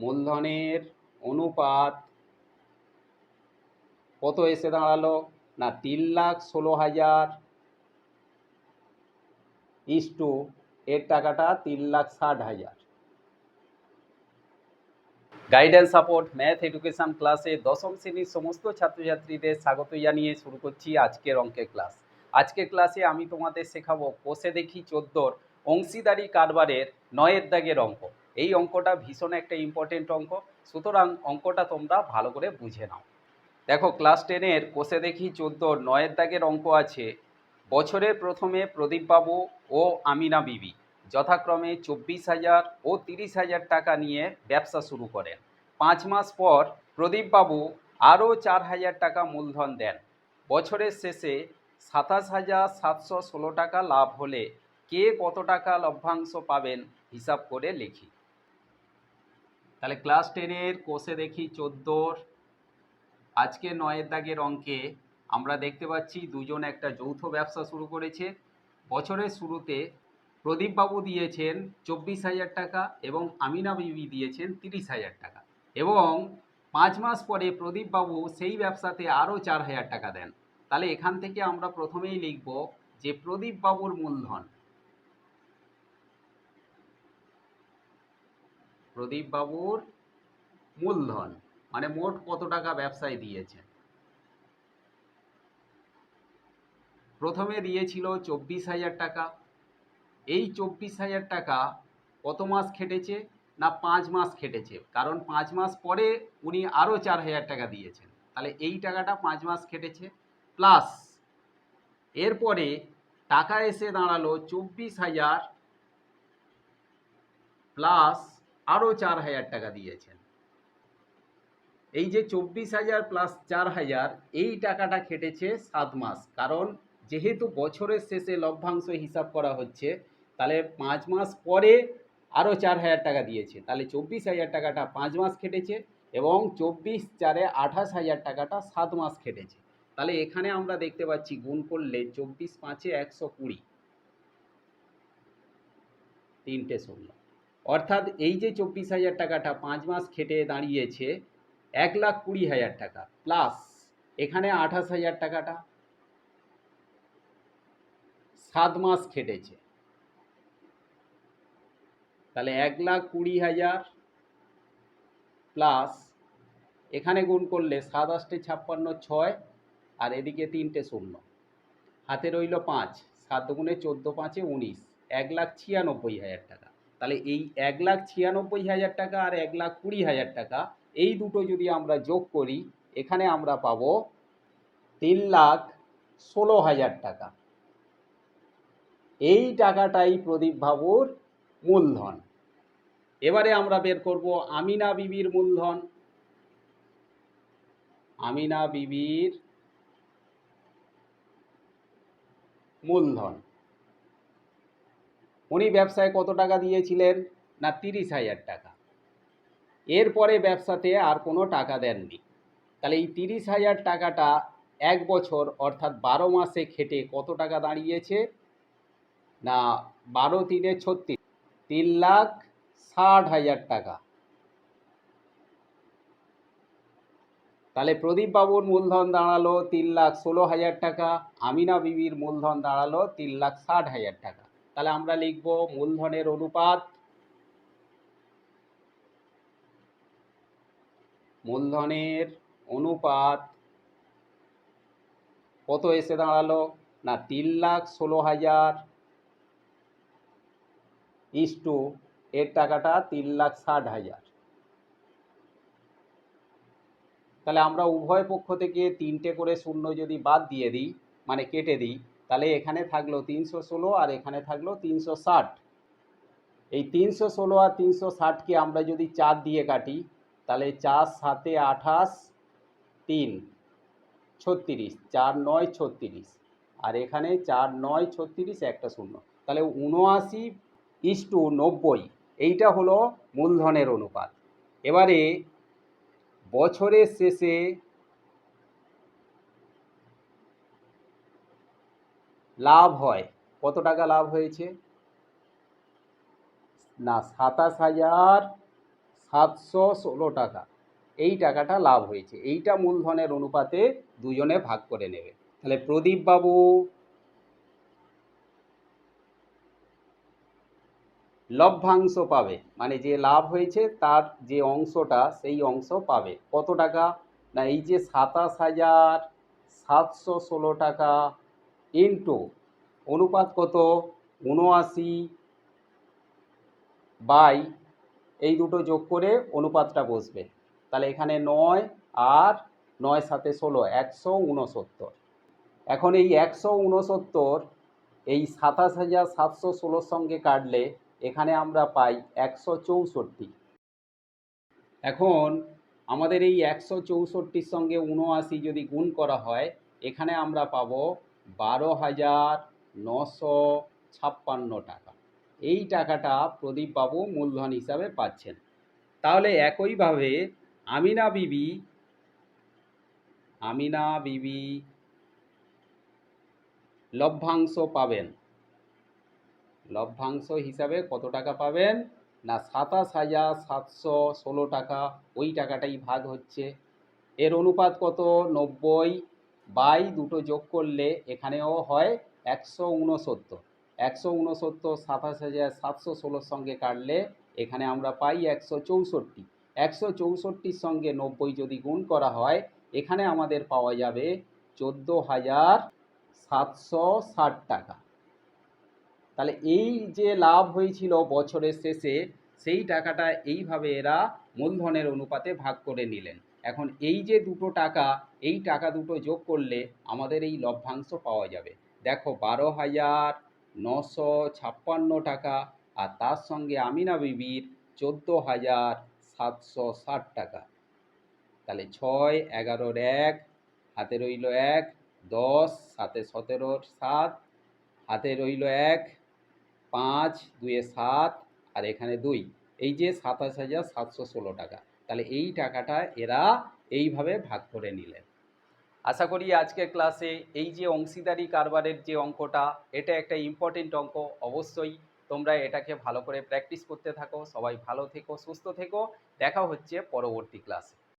মূলধনের অনুপাত কত এসে দাঁড়াল? না, তিন লাখ ষোলো হাজার ইস টু এর টাকাটা তিন লাখ ষাট হাজার। গাইডেন্স সাপোর্ট, ম্যাথ এডুকেশন ক্লাসে দশম শ্রেণির সমস্ত ছাত্রছাত্রীদের স্বাগত জানিয়ে শুরু করছি আজকের অঙ্কের ক্লাস। আজকের ক্লাসে আমি তোমাদের শেখাবো, কোষে দেখি চোদ্দোর অংশীদারি কারবারের নয়ের দাগের অঙ্ক। এই অঙ্কটা ভীষণ একটা ইম্পর্টেন্ট অঙ্ক। সুতরাং অঙ্কটা তোমরা ভালো করে বুঝে নাও। দেখো ক্লাস টেনের কোষে দেখি চোদ্দোর নয়ের দাগের অঙ্ক আছে। বছরের প্রথমে প্রদীপবাবু ও আমিনা বিবি যথাক্রমে চব্বিশ হাজার ও তিরিশ হাজার টাকা নিয়ে ব্যবসা শুরু করেন। পাঁচ মাস পর প্রদীপবাবু আরও চার হাজার টাকা মূলধন দেন। বছরের শেষে সাতাশ হাজার সাতশো ষোলো টাকা লাভ হলে কে কত টাকা লভ্যাংশ পাবেন হিসাব করে লিখি। তাহলে ক্লাস টেনের কোষে দেখি চোদ্দোর, আজকে নয়ের দাগের অঙ্কে আমরা দেখতে পাচ্ছি দুজন একটা যৌথ ব্যবসা শুরু করেছে। বছরের শুরুতে প্রদীপবাবু দিয়েছেন চব্বিশ হাজার টাকা এবং আমিনা বিবি দিয়েছেন তিরিশ হাজার টাকা এবং পাঁচ মাস পরে প্রদীপবাবু সেই ব্যবসাতে আরও চার হাজার টাকা দেন। তাহলে এখান থেকে আমরা প্রথমেই লিখব যে প্রদীপবাবুর মূলধন প্রদীপবাবুর মূলধন মানে মোট কত টাকা ব্যবসায় দিয়েছেন প্রথমে দিয়েছিল চব্বিশ হাজার টাকা। এই চব্বিশ হাজার টাকা কত মাস খেটেছে না পাঁচ মাস খেটেছে? কারণ পাঁচ মাস পরে উনি আরও চার হাজার টাকা দিয়েছেন। তাহলে এই টাকাটা পাঁচ মাস খেটেছে প্লাস এরপরে টাকা এসে দাঁড়াল চব্বিশ হাজার প্লাস আরও চার হাজার টাকা দিয়েছেন। এই যে চব্বিশ হাজার প্লাস চার হাজার, এই টাকাটা খেটেছে সাত মাস। কারণ যেহেতু বছরের শেষে লভ্যাংশ হিসাব করা হচ্ছে, তাহলে পাঁচ মাস পরে আরও চার হাজার টাকা দিয়েছে। তাহলে চব্বিশ হাজার টাকাটা পাঁচ মাস খেটেছে এবং চব্বিশ চারে আঠাশ হাজার টাকাটা সাত মাস খেটেছে। তাহলে এখানে আমরা দেখতে পাচ্ছি গুণ করলে চব্বিশ পাঁচে একশো কুড়ি। তিনটে শূন্য অর্থাৎ এই যে চব্বিশ হাজার টাকাটা পাঁচ মাস খেটে দাঁড়িয়েছে, এক লাখ কুড়ি হাজার টাকা। প্লাস এখানে আঠাশ হাজার টাকাটা সাত মাস খেটেছে। তাহলে এক লাখ কুড়ি হাজার প্লাস এখানে গুণ করলে সাত আষ্টে ছাপ্পান্ন ছয়, আর এদিকে তিনটে শূন্য। হাতে রইল পাঁচ, সাত গুণে চোদ্দ পাঁচে উনিশ, এক লাখ ছিয়ানব্বই হাজার টাকা। তাহলে এই এক লাখ ছিয়ানব্বই হাজার টাকা আর এক লাখ কুড়ি হাজার টাকা, এই দুটো যদি আমরা যোগ করি, এখানে আমরা পাবো তিন লাখ ষোলো হাজার টাকা। এই টাকাটাই প্রদীপ বাবুর মূলধন। এবারে আমরা বের করব আমিনা বিবির মূলধন। আমিনা বিবির মূলধন। উনি ব্যবসায় কত টাকা দিয়েছিলেন? না তিরিশ হাজার টাকা। এরপরে ব্যবসাতে আর কোনো টাকা দেননি। তাহলে এই তিরিশ হাজার টাকাটা এক বছর অর্থাৎ বারো মাসে খেটে কত টাকা দাঁড়িয়েছে? না, বারো তিনে ছত্রিশ। তিন লাখ ষাট হাজার টাকা। তাহলে প্রদীপ বাবুর মূলধন দাঁড়াল তিন লাখ ষোলো হাজার টাকা, আমিনা বিবির মূলধন দাঁড়াল তিন লাখ ষাট হাজার টাকা। তাহলে আমরা লিখব মূলধনের অনুপাত। মূলধনের অনুপাত কত এসে দাঁড়াল? না, তিন লাখ ষোলো হাজার ইস টু এর টাকাটা তিন লাখ ষাট হাজার। তাহলে আমরা উভয় পক্ষ থেকে তিনটে করে শূন্য যদি বাদ দিয়ে দিই মানে কেটে দিই তাহলে এখানে থাকল তিনশো ষোলো আর এখানে থাকল তিনশো ষাট। এই তিনশো ষোলো আর তিনশো ষাটকে আমরা যদি চার দিয়ে কাটি, তাহলে চার সাতে আঠাশ, তিন ছত্রিশ, চার নয় ছত্রিশ। আর এখানে চার নয় ছত্রিশ একটা শূন্য। তাহলে উনআশি ইস টু নব্বই, এইটা হলো মূলধনের অনুপাত। এবারে বছরের শেষে লাভ হয়। কত টাকা লাভ হয়েছে? না, সাতাশ হাজার সাতশো ষোলো টাকা। এই টাকাটা লাভ হয়েছে। এইটা মূলধনের অনুপাতে দুজনে ভাগ করে নেবে। তাহলে প্রদীপ বাবু লভ্যাংশ পাবে। মানে যে লাভ হয়েছে, তার যে অংশটা, সেই অংশ পাবে। কত টাকা? না, এই যে সাতাশ হাজার সাতশো ষোলো টাকা ইন্টু অনুপাত কত? উনআশি বাই এই দুটো যোগ করে অনুপাতটা বসবে। তাহলে এখানে নয় আর নয় সাথে ষোলো, একশো উনসত্তর এখন এই একশো উনসত্তর এই সাতাশ হাজার সাতশো ষোলোর সঙ্গে কাটলে এখানে আমরা পাই একশো চৌষট্টি। এখন আমাদের এই একশো চৌষট্টির সঙ্গে উনআশি যদি গুণ করা হয়, এখানে আমরা পাবো বারো হাজার নশো ছাপ্পান্ন টাকা। এই টাকাটা প্রদীপবাবু মূলধন হিসাবে পাচ্ছেন। তাহলে একইভাবে আমিনা বিবি আমিনা বিবি লভ্যাংশ পাবেন। লভ্যাংশ হিসাবে কত টাকা পাবেন? না, সাতাশ হাজার সাতশো ষোলো টাকা। ওই টাকাটাই ভাগ হচ্ছে। এর অনুপাত কত? নব্বই। বাই দুটো যোগ করলে এখানেও হয় একশো উনসত্তর একশো উনসত্তর সাতাশ হাজার সাতশো ষোলোর সঙ্গে কাটলে এখানে আমরা পাই একশো চৌষট্টি। একশো চৌষট্টির সঙ্গে নব্বই যদি গুণ করা হয়, এখানে আমাদের পাওয়া যাবে চোদ্দ হাজার সাতশো ষাট টাকা। তাহলে এই যে লাভ হয়েছিল বছরের শেষে, সেই টাকাটা এইভাবে এরা মূলধনের অনুপাতে ভাগ করে নিলেন। এখন এই যে দুটো টাকা, এই টাকা দুটো যোগ করলে আমাদের এই লভ্যাংশ পাওয়া যাবে। দেখো বারো হাজার নশো ছাপ্পান্ন টাকা আর তার সঙ্গে আমিনা বিবির চোদ্দ হাজার সাতশো ষাট টাকা। তাহলে ছয়, এগারোর এক, হাতে রইল এক, দশ, সাতে সতেরোর সাত, হাতে রইল এক, পাঁচ, দুয়ে সাত, আর এখানে দুই। এই যে সাতাশ হাজার সাতশো ষোলো টাকা। তাহলে এই টাকাটা এরা এইভাবে ভাগ করে নিলেন আশা করি আজকের ক্লাসে এই যে অংশীদারি কারবারের যে অঙ্কটা, এটা একটা ইম্পর্টেন্ট অঙ্ক। অবশ্যই তোমরা এটাকে ভালো করে প্র্যাকটিস করতে থাকো। সবাই ভালো থেকো, সুস্থ থেকো। দেখা হচ্ছে পরবর্তী ক্লাসে।